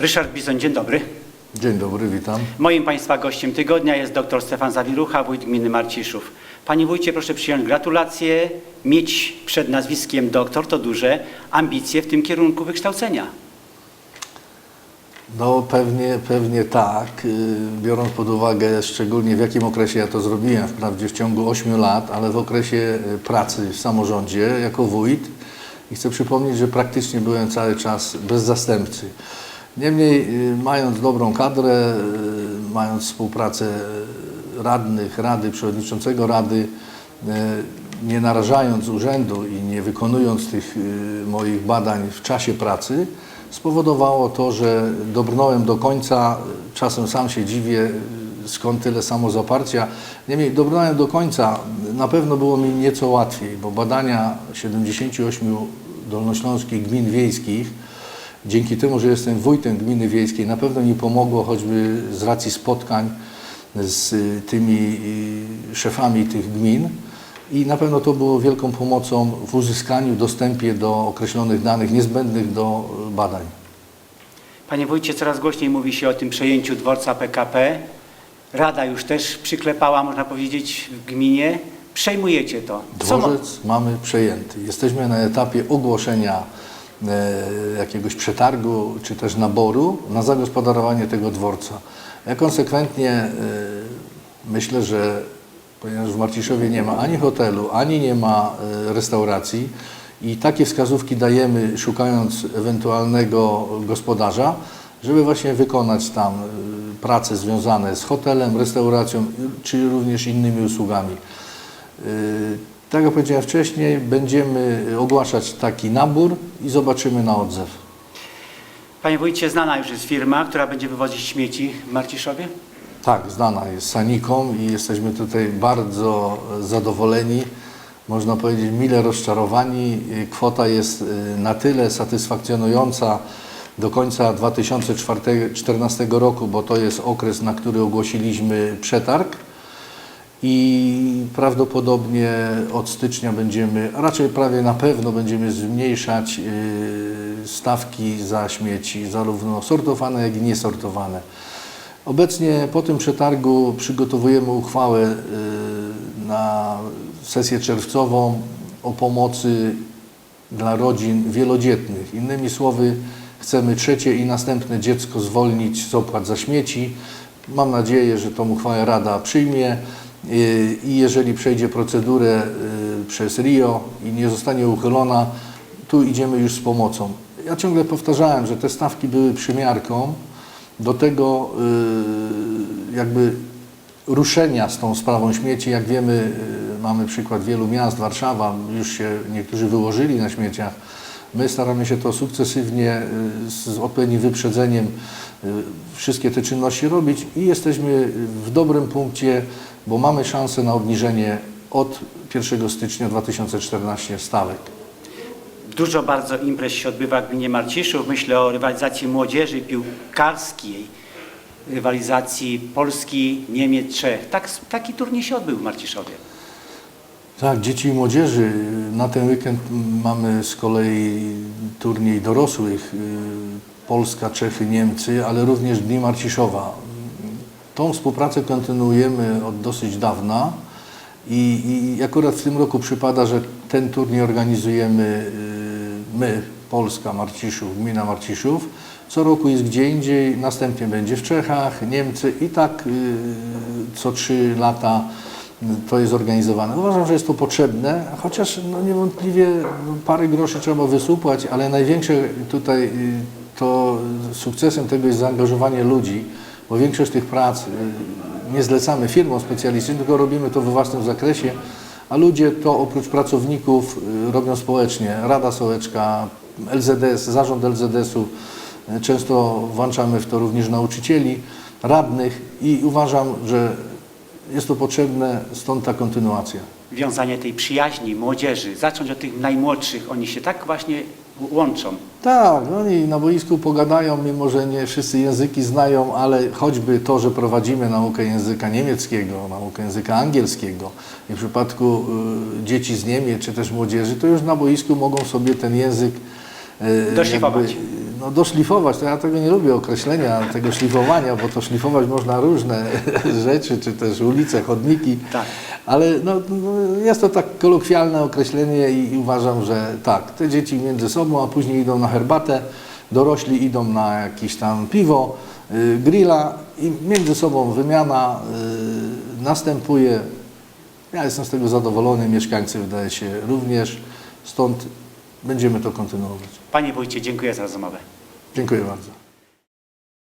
Ryszard Bizon, dzień dobry. Dzień dobry, witam. Moim Państwa gościem tygodnia jest dr Stefan Zawirucha, wójt gminy Marciszów. Panie wójcie, proszę przyjąć gratulacje. Mieć przed nazwiskiem doktor to duże ambicje w tym kierunku wykształcenia. No pewnie, pewnie tak, y, biorąc pod uwagę szczególnie w jakim okresie ja to zrobiłem, wprawdzie w ciągu 8 lat, ale w okresie y, pracy w samorządzie jako wójt i chcę przypomnieć, że praktycznie byłem cały czas bez zastępcy. Niemniej y, mając dobrą kadrę, y, mając współpracę radnych, rady, przewodniczącego rady, y, nie narażając urzędu i nie wykonując tych moich badań w czasie pracy, spowodowało to, że dobrnąłem do końca. Czasem sam się dziwię, skąd tyle samozaparcia. Niemniej dobrnąłem do końca. Na pewno było mi nieco łatwiej, bo badania 78 dolnośląskich gmin wiejskich, dzięki temu, że jestem wójtem gminy wiejskiej, na pewno mi pomogło choćby z racji spotkań z y, tymi y, szefami tych gmin. I na pewno to było wielką pomocą w uzyskaniu, dostępie do określonych danych niezbędnych do y, badań. Panie wójcie, coraz głośniej mówi się o tym przejęciu dworca PKP. Rada już też przyklepała, można powiedzieć, w gminie. Przejmujecie to. Co Dworzec mamy przejęty. Jesteśmy na etapie ogłoszenia jakiegoś przetargu czy też naboru na zagospodarowanie tego dworca. Ja konsekwentnie e, myślę, że ponieważ w Marciszowie nie ma ani hotelu, ani nie ma e, restauracji i takie wskazówki dajemy szukając ewentualnego gospodarza, żeby właśnie wykonać tam e, prace związane z hotelem, restauracją czy również innymi usługami. Tak jak powiedziałem wcześniej, będziemy ogłaszać taki nabór i zobaczymy na odzew. Panie wójcie, znana już jest firma, która będzie wywozić śmieci w Marciszowie? Tak, znana jest Saniką i jesteśmy tutaj bardzo zadowoleni, można powiedzieć mile rozczarowani. Kwota jest yy, na tyle satysfakcjonująca do końca 2014 roku, bo to jest okres, na który ogłosiliśmy przetarg. I prawdopodobnie od stycznia będziemy, a raczej prawie na pewno będziemy zmniejszać yy, stawki za śmieci, zarówno sortowane, jak i niesortowane. Obecnie po tym przetargu przygotowujemy uchwałę yy, na sesję czerwcową o pomocy dla rodzin wielodzietnych. Innymi słowy, chcemy trzecie i następne dziecko zwolnić z opłat za śmieci. Mam nadzieję, że tą uchwałę Rada przyjmie i jeżeli przejdzie procedurę yy, przez RIO i nie zostanie uchylona, tu idziemy już z pomocą. Ja ciągle powtarzałem, że te stawki były przymiarką do tego yy, jakby ruszenia z tą sprawą śmieci. Jak wiemy, y, mamy przykład wielu miast, Warszawa, już się niektórzy wyłożyli na śmieciach. My staramy się to sukcesywnie, y, z odpowiednim wyprzedzeniem y, wszystkie te czynności robić i jesteśmy w dobrym punkcie, bo mamy szansę na obniżenie od 1 stycznia 2014 stawek. Dużo bardzo imprez się odbywa w gminie Marciszów. Myślę o rywalizacji młodzieży piłkarskiej, rywalizacji Polski, Niemiec, Czech. Tak, taki turniej się odbył w Marciszowie. Tak, dzieci i młodzieży. Na ten weekend mamy z kolei turniej dorosłych. y, Polska, Czechy, Niemcy, ale również Dni Marciszowa. Tą współpracę kontynuujemy od dosyć dawna i, i akurat w tym roku przypada, że ten turniej organizujemy y, my, Polska, Marciszów, gmina Marciszów. Co roku jest gdzie indziej, następnie będzie w Czechach, Niemcy i tak y, co trzy lata to jest organizowane. Uważam, że jest to potrzebne, chociaż no niewątpliwie parę groszy trzeba wysupłać, ale największe tutaj y, to sukcesem tego jest zaangażowanie ludzi, bo większość tych prac y, nie zlecamy firmom specjalistycznym, tylko robimy to we własnym zakresie, a ludzie to oprócz pracowników y, robią społecznie. Rada Sołeczka, LZS, zarząd LZS-u, y, często włączamy w to również nauczycieli, radnych i uważam, że jest to potrzebne, stąd ta kontynuacja. Wiązanie tej przyjaźni młodzieży, zacząć od tych najmłodszych. Oni się tak właśnie łączą. Tak, oni na boisku pogadają, mimo że nie wszyscy języki znają, ale choćby to, że prowadzimy naukę języka niemieckiego, naukę języka angielskiego i w przypadku y, dzieci z Niemiec czy też młodzieży, to już na boisku mogą sobie ten język y, Doszlifować. No, doszlifować, to ja tego nie lubię określenia, tego szlifowania, bo to szlifować można różne rzeczy, czy też ulice, chodniki, Tak. ale no, no, jest to tak kolokwialne określenie i, i uważam, że tak, te dzieci między sobą, a później idą na herbatę, dorośli idą na jakieś tam piwo, y, grilla i między sobą wymiana y, następuje. Ja jestem z tego zadowolony, mieszkańcy wydaje się również, stąd będziemy to kontynuować. Panie wójcie, dziękuję za rozmowę. Dziękuję bardzo.